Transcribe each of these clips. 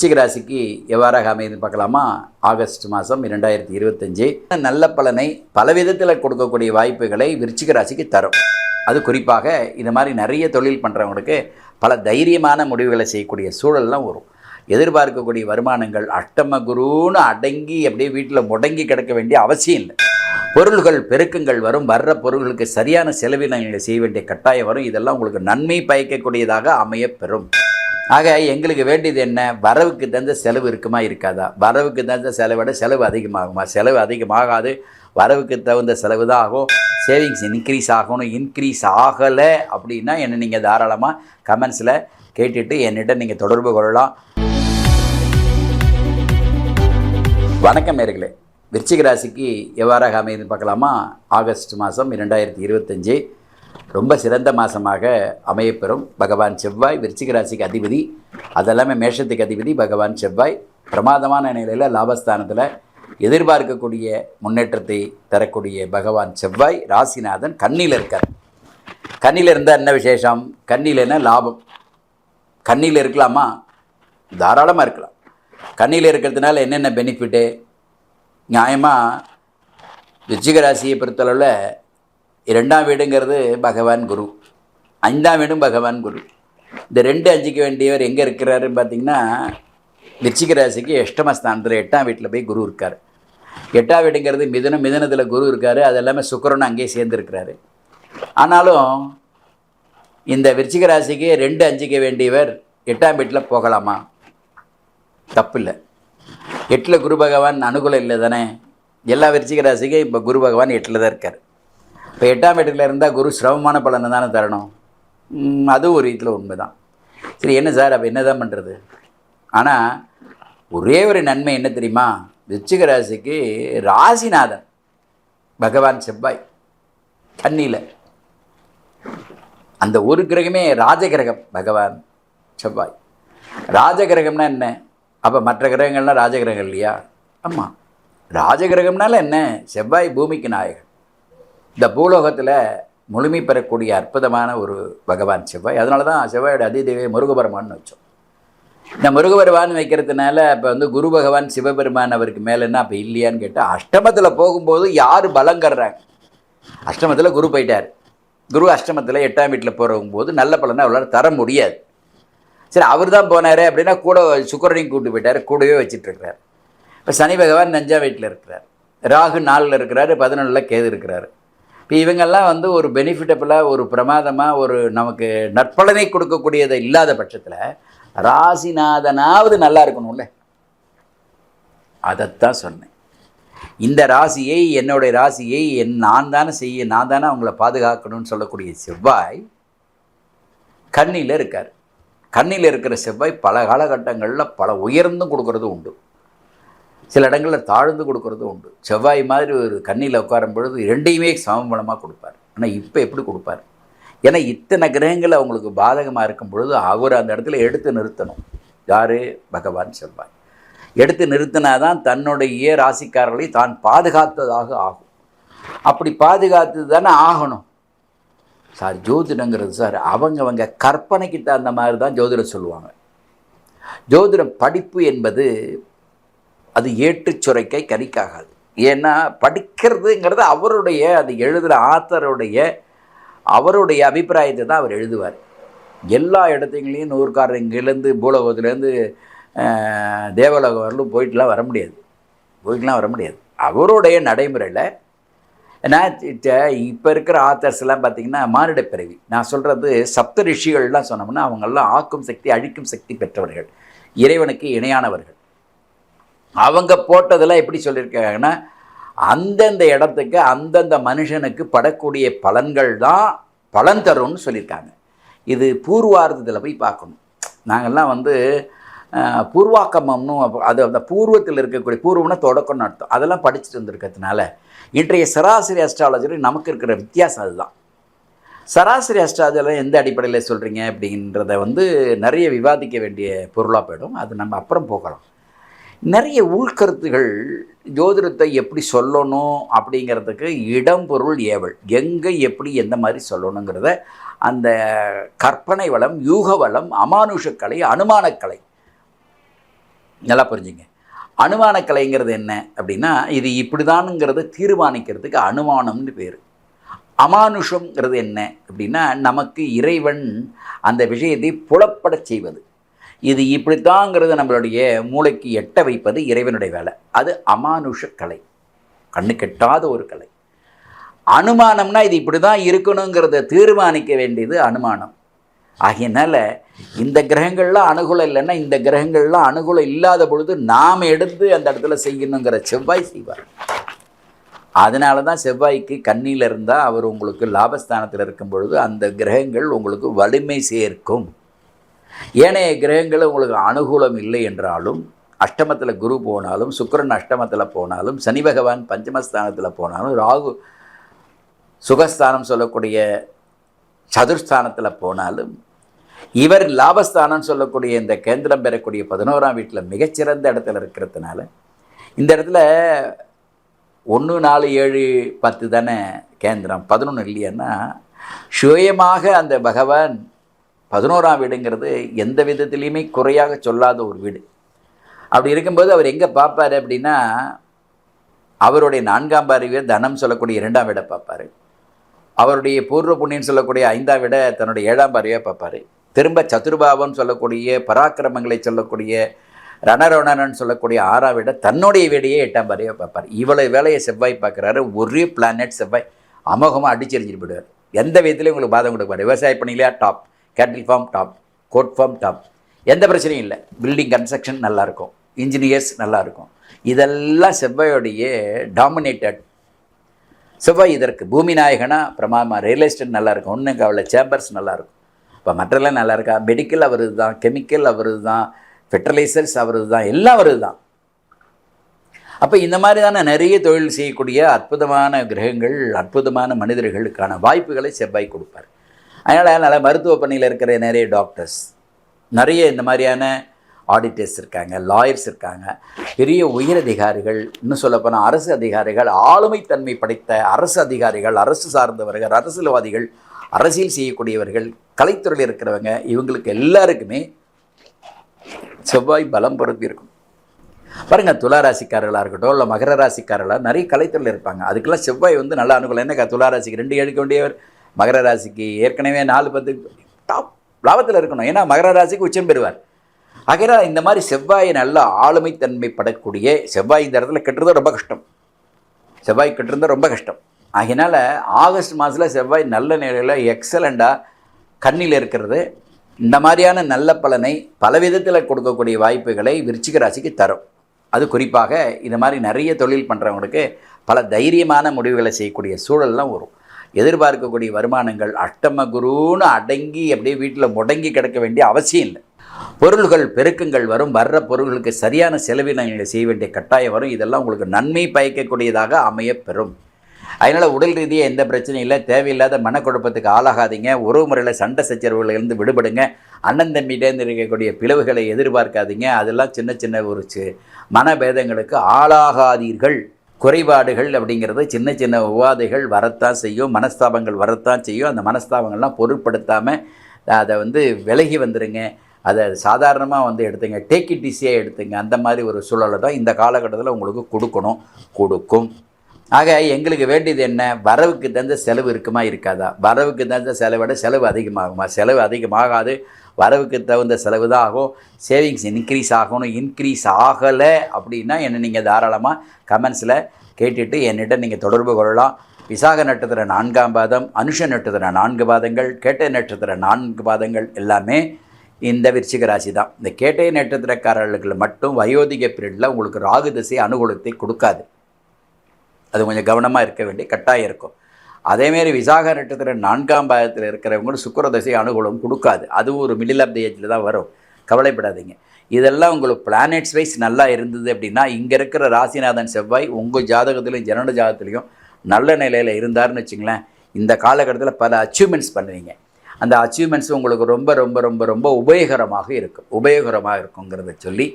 விருச்சிக ராசிக்கு எவ்வாறாக அமையுதுன்னு பார்க்கலாமா? ஆகஸ்ட் மாதம் இரண்டாயிரத்தி இருபத்தஞ்சு. நல்ல பலனை பல விதத்தில் கொடுக்கக்கூடிய வாய்ப்புகளை விருச்சிக ராசிக்கு தரும். அது குறிப்பாக இந்த மாதிரி நிறைய தொழில் பண்ணுறவங்களுக்கு பல தைரியமான முடிவுகளை செய்யக்கூடிய சூழல்லாம் வரும். எதிர்பார்க்கக்கூடிய வருமானங்கள் அஷ்டம குருன்னு அடங்கி அப்படியே வீட்டில் முடங்கி கிடக்க வேண்டிய அவசியம் இல்லை. பொருள்கள் பெருக்கங்கள் வரும். வர்ற பொருள்களுக்கு சரியான செலவினங்களை செய்ய வேண்டிய கட்டாயம் வரும். இதெல்லாம் உங்களுக்கு நன்மை பயக்கக்கூடியதாக அமையப்பெறும் ஆக எங்களுக்கு வேண்டியது என்ன? வரவுக்கு தகுந்த செலவு இருக்குமா இருக்காதா? வரவுக்கு தகுந்த செலவிட செலவு அதிகமாகுமா? செலவு அதிகமாகாது. வரவுக்கு தகுந்த செலவு தான் ஆகும். சேவிங்ஸ் இன்க்ரீஸ் ஆகணும். இன்க்ரீஸ் ஆகலை அப்படின்னா என்னை நீங்கள் தாராளமாக கமெண்ட்ஸில் கேட்டுட்டு என்னிட்ட நீங்கள் தொடர்பு கொள்ளலாம். வணக்கம் நேர்களே. விருச்சிக ராசிக்கு எவ்வாறாக அமையுதுன்னு பார்க்கலாமா? ஆகஸ்ட் மாதம் இரண்டாயிரத்தி இருபத்தஞ்சு. ரொம்ப சிறந்த மாதமாக அமையப்பெறும். பகவான் செவ்வாய் விருச்சிக ராசிக்கு அதிபதி. அதெல்லாமே மேஷத்துக்கு அதிபதி பகவான் செவ்வாய். பிரமாதமான நிலையில் லாபஸ்தானத்தில் எதிர்பார்க்கக்கூடிய முன்னேற்றத்தை தரக்கூடிய பகவான் செவ்வாய் ராசிநாதன் கண்ணியில் இருக்கார். கண்ணியில் இருந்தால் என்ன விசேஷம்? கண்ணிலன்னா லாபம்? கண்ணியில் இருக்கலாமா? தாராளமாக இருக்கலாம். கண்ணியில் இருக்கிறதுனால என்னென்ன பெனிஃபிட்டு நியாயமாக விருச்சிக ராசியை பொறுத்தளவில் இரண்டாம் வீடுங்கிறது பகவான் குரு. ஐந்தாம் வீடும் பகவான் குரு. இந்த ரெண்டு அஞ்சுக்கு வேண்டியவர் எங்கே இருக்கிறாருன்னு பார்த்தீங்கன்னா விச்சிக ராசிக்கு அஷ்டமஸ்தானத்தில் எட்டாம் வீட்டில் போய் குரு இருக்கார். எட்டாம் வீடுங்கிறது மிதனம் மிதனத்தில் குரு இருக்கார். அது எல்லாமே சுக்கரன் அங்கேயே சேர்ந்துருக்கிறாரு. ஆனாலும் இந்த விருச்சிக ராசிக்கு ரெண்டு அஞ்சிக்க வேண்டியவர் எட்டாம் வீட்டில் போகலாமா? தப்பில்லை. எட்டில் குரு பகவான் அனுகூலம் இல்லை தானே எல்லா விருச்சிக ராசிக்கும் இப்போ குரு பகவான் எட்டில் தான் இருக்கார். இப்போ எட்டாம் வீட்டில் இருந்தால் குரு சிரமமான பலனை தானே தரணும். அதுவும் ஒரு இதில் உண்மை தான் சரி என்ன சார்? அப்போ என்ன தான் பண்ணுறது ஆனால் ஒரே ஒரு நன்மை என்ன தெரியுமா? விச்சிக ராசிக்கு ராசிநாதன் பகவான் செவ்வாய் கண்ணியில் அந்த ஒரு கிரகமே ராஜகிரகம் பகவான் செவ்வாய். ராஜகிரகம்னா என்ன? அப்போ மற்ற கிரகங்கள்லாம் ராஜகிரகம் இல்லையா? ஆமாம் ராஜகிரகம்னால என்ன? செவ்வாய் பூமிக்கு நாயகன். இந்த பூலோகத்தில் முழுமை பெறக்கூடிய அற்புதமான ஒரு பகவான் செவ்வாய். அதனால தான் செவ்வாயோட அதிதேவை முருகபெருமான்னு வச்சோம். இந்த முருகபெருமான் வைக்கிறதுனால இப்போ வந்து குரு பகவான் சிவபெருமான் அவருக்கு மேலேன்னா அப்போ இல்லையான்னு கேட்டால் அஷ்டமத்தில் போகும்போது யார் பலங்கர்றாங்க அஷ்டமத்தில் குரு போயிட்டார். குரு அஷ்டமத்தில் எட்டாம் வீட்டில் போகும்போது நல்ல பலனை அவரால் தர முடியாது. சரி அவர் தான் போனார் அப்படின்னா கூட சுக்கரனையும் கூட்டு போயிட்டார் கூடவே வச்சுட்டுருக்கிறார் இப்போ சனி பகவான் நஞ்சா வீட்டில் இருக்கிறார். ராகு நாலில் இருக்கிறாரு பதினொன்றில் கேது இருக்கிறாரு. இப்போ இவங்கெல்லாம் வந்து ஒரு பெனிஃபிட்டபுளாக ஒரு பிரமாதமாக ஒரு நமக்கு நற்பலனை கொடுக்கக்கூடியதை இல்லாத பட்சத்தில் ராசிநாதனாவது நல்லா இருக்கணும்ல. அதைத்தான் சொன்னேன். இந்த ராசியை என்னுடைய ராசியை என் நான் தானே செய்ய நான் தானே அவங்கள பாதுகாக்கணும்னு சொல்லக்கூடிய செவ்வாய் கண்ணியில் இருக்கார். கண்ணில் இருக்கிற செவ்வாய் பல காலகட்டங்களில் பல உயர்ந்தும் கொடுக்கறது உண்டு. சில இடங்களில் தாழ்ந்து கொடுக்கறது உண்டு. செவ்வாய் மாதிரி ஒரு கண்ணியில் உட்காரும் பொழுது இரண்டையுமே சமபலமாக கொடுப்பார். ஆனால் இப்போ எப்படி கொடுப்பார்? ஏன்னா இத்தனை கிரகங்கள் அவங்களுக்கு பாதகமாக இருக்கும் பொழுது அவர் அந்த இடத்துல எடுத்து நிறுத்தணும். யார்? பகவான் செவ்வாய். எடுத்து நிறுத்தினா தான் தன்னுடைய ராசிக்காரர்களை தான் பாதுகாத்ததாக ஆகும். அப்படி பாதுகாத்து தானே ஆகணும். சார் ஜோதிடங்கிறது சார் அவங்கவங்க கற்பனைக்கு தகுந்த மாதிரி தான் ஜோதிடம் சொல்லுவாங்க. ஜோதிடம் படிப்பு என்பது அது ஏட்டு சுரைக்கை கறிக்காகாது. ஏன்னா படிக்கிறதுங்கிறது அவருடைய அது எழுதுகிற ஆத்தருடைய அவருடைய அபிப்பிராயத்தை தான் அவர் எழுதுவார். எல்லா இடத்துங்களையும் நூறுக்காரர் இங்கேருந்து பூலோகத்துலேருந்து தேவலோகம் வரலும் போயிட்டுலாம் வர முடியாது. போயிட்டுலாம் வர முடியாது. அவருடைய நடைமுறையில் ஏன்னா இப்போ இருக்கிற ஆத்தர்ஸ்லாம் பார்த்திங்கன்னா மானிட பிறவி. நான் சொல்கிறது சப்த ரிஷிகள்லாம் சொன்னோம்னா அவங்கெல்லாம் ஆக்கும் சக்தி அழிக்கும் சக்தி பெற்றவர்கள். இறைவனுக்கு இணையானவர்கள். அவங்க போட்டதெல்லாம் எப்படி சொல்லியிருக்காங்கன்னா அந்தந்த இடத்துக்கு அந்தந்த மனுஷனுக்கு படக்கூடிய பலன்கள் தான் பலன் தரும்னு சொல்லியிருக்காங்க. இது பூர்வார்த்தத்தில் போய் பார்க்கணும். நாங்கள்லாம் வந்து பூர்வாக்கமம்னு அது அந்த பூர்வத்தில் இருக்கக்கூடிய பூர்வம்னா தொடக்கம்னு அர்த்தம். அதெல்லாம் படிச்சுட்டு வந்திருக்கிறதுனால இன்றைய சராசரி அஸ்ட்ராலஜியில் நமக்கு இருக்கிற வித்தியாசம் அதுதான். சராசரி அஸ்ட்ராலஜியில் எந்த அடிப்படையில் சொல்கிறீங்க அப்படின்றத வந்து நிறைய விவாதிக்க வேண்டிய பொருளாக போயிடும். அது நம்ம அப்புறம் போகலாம். நிறைய உள்கருத்துகள் ஜோதிடத்தை எப்படி சொல்லணும் அப்படிங்கிறதுக்கு இடம் பொருள் ஏவல். எங்கே எப்படி எந்த மாதிரி சொல்லணுங்கிறத அந்த கற்பனை வளம் யூக வளம் அமானுஷக்கலை அனுமானக்கலை நல்லா புரிஞ்சுங்க. அனுமானக்கலைங்கிறது என்ன அப்படின்னா இது இப்படிதானுங்கிறத தீர்மானிக்கிறதுக்கு அனுமானம்னு பேர். அமானுஷங்கிறது என்ன அப்படின்னா நமக்கு இறைவன் அந்த விஷயத்தை புலப்படச் செய்வது. இது இப்படித்தாங்கிறது நம்மளுடைய மூளைக்கு எட்ட வைப்பது இறைவனுடைய வேலை. அது அமானுஷ கலை. கண்ணு கெட்டாத ஒரு கலை. அனுமானம்னா இது இப்படி தான் இருக்கணுங்கிறத தீர்மானிக்க வேண்டியது அனுமானம். ஆகையினால இந்த கிரகங்கள்லாம் அனுகூலம் இல்லைன்னா இந்த கிரகங்கள்லாம் அனுகூலம் இல்லாத பொழுது நாம் எடுத்து அந்த இடத்துல செய்யணுங்கிற செவ்வாய் செய்வார். அதனால தான் செவ்வாய்க்கு கண்ணியில் இருந்தால் அவர் உங்களுக்கு லாபஸ்தானத்தில் இருக்கும் பொழுது அந்த கிரகங்கள் உங்களுக்கு வலிமை சேர்க்கும். ஏனைய கிரகங்கள் உங்களுக்கு அனுகூலம் இல்லை என்றாலும் அஷ்டமத்தில் குரு போனாலும் சுக்கரன் அஷ்டமத்தில் போனாலும் சனி பகவான் பஞ்சமஸ்தானத்தில் போனாலும் ராகு சுகஸ்தானம் சொல்லக்கூடிய சதுர்ஸ்தானத்தில் போனாலும் இவர் லாபஸ்தானம் சொல்லக்கூடிய இந்த கேந்திரம் பெறக்கூடிய பதினோராம் வீட்டில் மிகச்சிறந்த இடத்துல இருக்கிறதுனால இந்த இடத்துல ஒன்று நாலு ஏழு பத்து தானே கேந்திரம் பதினொன்று இல்லையான்னா சுயமாக அந்த பகவான் பதினோராம் வீடுங்கிறது எந்த விதத்துலேயுமே குறையாக சொல்லாத ஒரு வீடு. அப்படி இருக்கும்போது அவர் எங்கே பார்ப்பார் அப்படின்னா அவருடைய நான்காம் பார்வையை தனம் சொல்லக்கூடிய இரண்டாம் வீடை பார்ப்பார் அவருடைய பூர்வ புண்ணியம் சொல்லக்கூடிய ஐந்தாம் விட தன்னுடைய ஏழாம் பார்வையாக பார்ப்பார் திரும்ப சதுர்பாவம் சொல்லக்கூடிய பராக்கிரமங்களை சொல்லக்கூடிய ரணரணன் சொல்லக்கூடிய ஆறாம் விட தன்னுடைய வீடையே எட்டாம் பார்வையாக பார்ப்பார் இவ்வளவு வேலையை செவ்வாய் பார்க்குறாரு. ஒரே பிளானட் செவ்வாய். அமோகமாக அடிச்செறிஞ்சிட்டு போயிடுவார். எந்த விதத்துலையும் உங்களுக்கு பாதம் கொடுப்பார் விவசாய பணியிலையா? டாப் கேட்டில் farm top coat farm top எந்த பிரச்சனையும் இல்லை. பில்டிங் கன்ஸ்ட்ரக்ஷன் நல்லாயிருக்கும் இன்ஜினியர்ஸ் நல்லாயிருக்கும் இதெல்லாம் செவ்வாயோடைய டாமினேட்டட் செவ்வாய் இதற்கு பூமி நாயகனா பிரமாமா ரியல் எஸ்டேட் நல்லாயிருக்கும் ஒன்றும் கவலை சேம்பர்ஸ் நல்லாயிருக்கும் இப்போ மற்றெல்லாம் நல்லா இருக்கா மெடிக்கல் அவரது தான் கெமிக்கல் அவரது தான் ஃபெர்டிலைசர்ஸ் அவரது தான் எல்லாம் அவரது தான் அப்போ இந்த மாதிரி தானே நிறைய தொழில் செய்யக்கூடிய அற்புதமான கிரகங்கள் அற்புதமான மனிதர்களுக்கான வாய்ப்புகளை செவ்வாய் கொடுப்பார். அதனால் நல்ல மருத்துவ பணியில் இருக்கிற நிறைய டாக்டர்ஸ் நிறைய இந்த மாதிரியான ஆடிட்டர்ஸ் இருக்காங்க லாயர்ஸ் இருக்காங்க. பெரிய உயர் அதிகாரிகள் இன்னும் சொல்லப்போனால் அரசு அதிகாரிகள் ஆளுமைத்தன்மை படைத்த அரசு அதிகாரிகள் அரசு சார்ந்தவர்கள் அரசியல்வாதிகள் அரசியல் செய்யக்கூடியவர்கள் கலைத்துறையில் இருக்கிறவங்க இவங்களுக்கு எல்லாருக்குமே செவ்வாய் பலம் பொருத்தி இருக்கும். பாருங்கள் துளாராசிக்காரர்களாக இருக்கட்டும் இல்லை மகர ராசிக்காரர்களாக நிறைய கலைத்துறையில் இருப்பாங்க. அதுக்கெல்லாம் செவ்வாய் வந்து நல்லா அனுகூலம். என்ன துளாராசிக்கு ரெண்டு எடுக்க வேண்டியவர்? மகர ராசிக்கு ஏற்கனவே நாலு பத்து டாப் லாபத்தில் இருக்கணும். ஏன்னா மகர ராசிக்கு உச்சம் பெறுவார். ஆகிற இந்த மாதிரி செவ்வாயை நல்ல ஆளுமைத்தன்மை படக்கூடிய செவ்வாய் இந்த இடத்துல கெட்டுறது ரொம்ப கஷ்டம். செவ்வாய் கெட்டுருந்தால் ரொம்ப கஷ்டம். ஆகையினால் ஆகஸ்ட் மாதத்தில் செவ்வாய் நல்ல நிலையில் எக்ஸலண்ட்டாக கண்ணில் இருக்கிறது. இந்த மாதிரியான நல்ல பலனை பல விதத்தில் கொடுக்கக்கூடிய வாய்ப்புகளை விருச்சிக ராசிக்கு தரும். அது குறிப்பாக இந்த மாதிரி நிறைய தொழில் பண்ணுறவங்களுக்கு பல தைரியமான முடிவுகளை செய்யக்கூடிய சூழல்லாம் வரும். எதிர்பார்க்கக்கூடிய வருமானங்கள் அஷ்டம குருன்னு அடங்கி அப்படியே வீட்டில் முடங்கி கிடக்க வேண்டிய அவசியம் இல்லை. பொருள்கள் பெருக்கங்கள் வரும். வர்ற பொருள்களுக்கு சரியான செலவினங்களை செய்ய வேண்டிய கட்டாயம் வரும். இதெல்லாம் உங்களுக்கு நன்மை பயக்கக்கூடியதாக அமையப்பெறும். அதனால் உடல் ரீதியாக எந்த பிரச்சனையும் இல்லை. தேவையில்லாத மனக்குழப்பத்துக்கு ஆளாகாதீங்க. உறவு முறையில் சண்டை சச்சரவுகளிலிருந்து விடுபடுங்க. அண்ணன் தம்பிகிட்டேருந்து இருக்கக்கூடிய பிளவுகளை எதிர்பார்க்காதீங்க. அதெல்லாம் சின்ன சின்ன ஒரு மனபேதங்களுக்கு ஆளாகாதீர்கள். குறைபாடுகள் அப்படிங்கிறது சின்ன சின்ன உபாதைகள் வரத்தான் செய்யும் மனஸ்தாபங்கள் வரத்தான் செய்யும். அந்த மனஸ்தாபங்கள்லாம் பொருட்படுத்தாமல் அதை வந்து விலகி வந்துடுங்க அதை சாதாரணமாக வந்து எடுத்துங்க. டேக் இட் ஈஸியாக எடுத்துங்க. அந்த மாதிரி ஒரு சூழலை தான் இந்த காலகட்டத்தில் உங்களுக்கு கொடுக்கணும் கொடுக்கும். ஆக எங்களுக்கு வேண்டியது என்ன? வரவுக்கு தகுந்த செலவு இருக்குமா இருக்காதா? வரவுக்கு தகுந்த செலவோட செலவு அதிகமாகுமா? செலவு அதிகமாகாது. வரவுக்கு தகுந்த செலவு தான் ஆகும் சேவிங்ஸ் இன்க்ரீஸ் ஆகணும் இன்க்ரீஸ் ஆகலை அப்படின்னா என்னை நீங்கள் தாராளமாக கமெண்ட்ஸில் கேட்டுட்டு என்னிட்ட நீங்கள் தொடர்பு கொள்ளலாம். விசாக நட்சத்திர நான்காம் பாதம் அனுஷ நட்சத்திர நான்கு பாதங்கள் கேட்டை நட்சத்திர நான்கு பாதங்கள் எல்லாமே இந்த விருச்சிக ராசி தான் இந்த கேட்டை நட்சத்திரக்காரர்களுக்கு மட்டும் வயோதிக பீரியடில் உங்களுக்கு ராகு திசை அனுகூலத்தை கொடுக்காது. அது கொஞ்சம் கவனமாக இருக்க வேண்டிய கட்டாயம் இருக்கும். அதேமாரி விசாக நட்சத்திர நான்காம் பாகத்தில் இருக்கிறவங்களும் சுக்கர தசை அனுகூலம் கொடுக்காது. அதுவும் ஒரு மிடில் ஆஃப் தி ஏஜில் தான் வரும். கவலைப்படாதீங்க. இதெல்லாம் உங்களுக்கு பிளானட்ஸ் வைஸ் நல்லா இருந்தது அப்படின்னா இங்கே இருக்கிற ராசிநாதன் செவ்வாய் உங்கள் ஜாதகத்திலையும் ஜனன ஜாதகத்துலேயும் நல்ல நிலையில் இருந்தாருன்னு வச்சுங்களேன் இந்த காலகட்டத்தில் பல அச்சீவ்மெண்ட்ஸ் பண்ணுவீங்க. அந்த அச்சீவ்மெண்ட்ஸ் உங்களுக்கு ரொம்ப ரொம்ப ரொம்ப ரொம்ப உபயோகரமாக இருக்கும். உபயோகரமாக இருக்குங்கிறத சொல்லி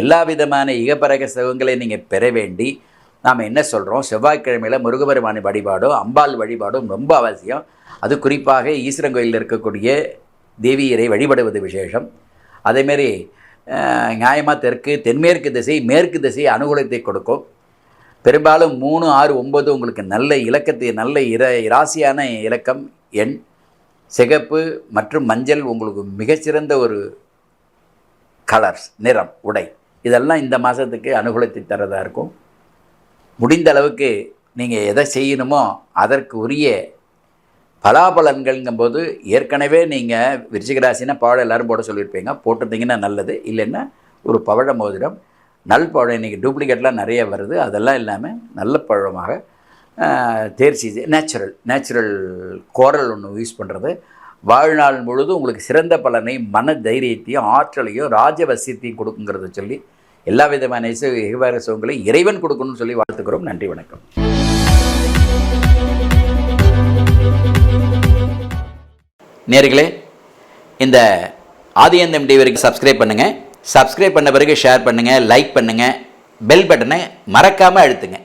எல்லா விதமான இகப்பரக சுகங்களை நீங்கள் பெற வேண்டி நாம் என்ன சொல்கிறோம் செவ்வாய்க்கிழமையில் முருகபெருமானி வழிபாடும் அம்பாள் வழிபாடும் ரொம்ப அவசியம். அது குறிப்பாக ஈஸ்வரன் கோயிலில் இருக்கக்கூடிய தேவியரை வழிபடுவது விசேஷம். அதேமாரி நியாயமாக தெற்கு தென்மேற்கு திசை மேற்கு திசை அனுகூலத்தை கொடுக்கும். பெரும்பாலும் மூணு ஆறு ஒம்பது உங்களுக்கு நல்ல இலக்கத்தை நல்ல இர ராசியான இலக்கம் எண் சிகப்பு மற்றும் மஞ்சள் உங்களுக்கு மிகச்சிறந்த ஒரு கலர்ஸ் நிறம் உடை. இதெல்லாம் இந்த மாதத்துக்கு அனுகூலத்தை தரதாக இருக்கும். முடிந்த அளவுக்கு நீங்கள் எதை செய்யணுமோ அதற்கு உரிய பலாபலன்கள்ங்கும்போது ஏற்கனவே நீங்கள் விருச்சிகராசினா பவழ பவழம் போட சொல்லியிருப்பீங்க. போட்டிருந்தீங்கன்னா நல்லது. இல்லைன்னா ஒரு பவழ மோதிரம் நல் பழம் இன்றைக்கி டூப்ளிகேட்லாம் நிறைய வருது. அதெல்லாம் இல்லாமல் நல்ல பழமாக தேர்ச்சி நேச்சுரல் நேச்சுரல் கோரல் ஒன்று யூஸ் பண்ணுறது வாழ்நாள் முழுதும் உங்களுக்கு சிறந்த பலனை மன தைரியத்தையும் ஆற்றலையும் ராஜவசியத்தையும் கொடுக்குங்கிறத சொல்லி எல்லா விதமான இசை இகவாரசவங்களை இறைவன் கொடுக்கணும்னு சொல்லி வாழ்த்துக்கிறோம். நன்றி வணக்கம். நேர்களே இந்த ஆதியந்தம் டிவிக்கு சப்ஸ்கிரைப் பண்ணுங்கள் சப்ஸ்கிரைப் பண்ண பிறகு ஷேர் பண்ணுங்கள் லைக் பண்ணுங்கள் பெல் பட்டனை மறக்காமல் அழுத்துங்க.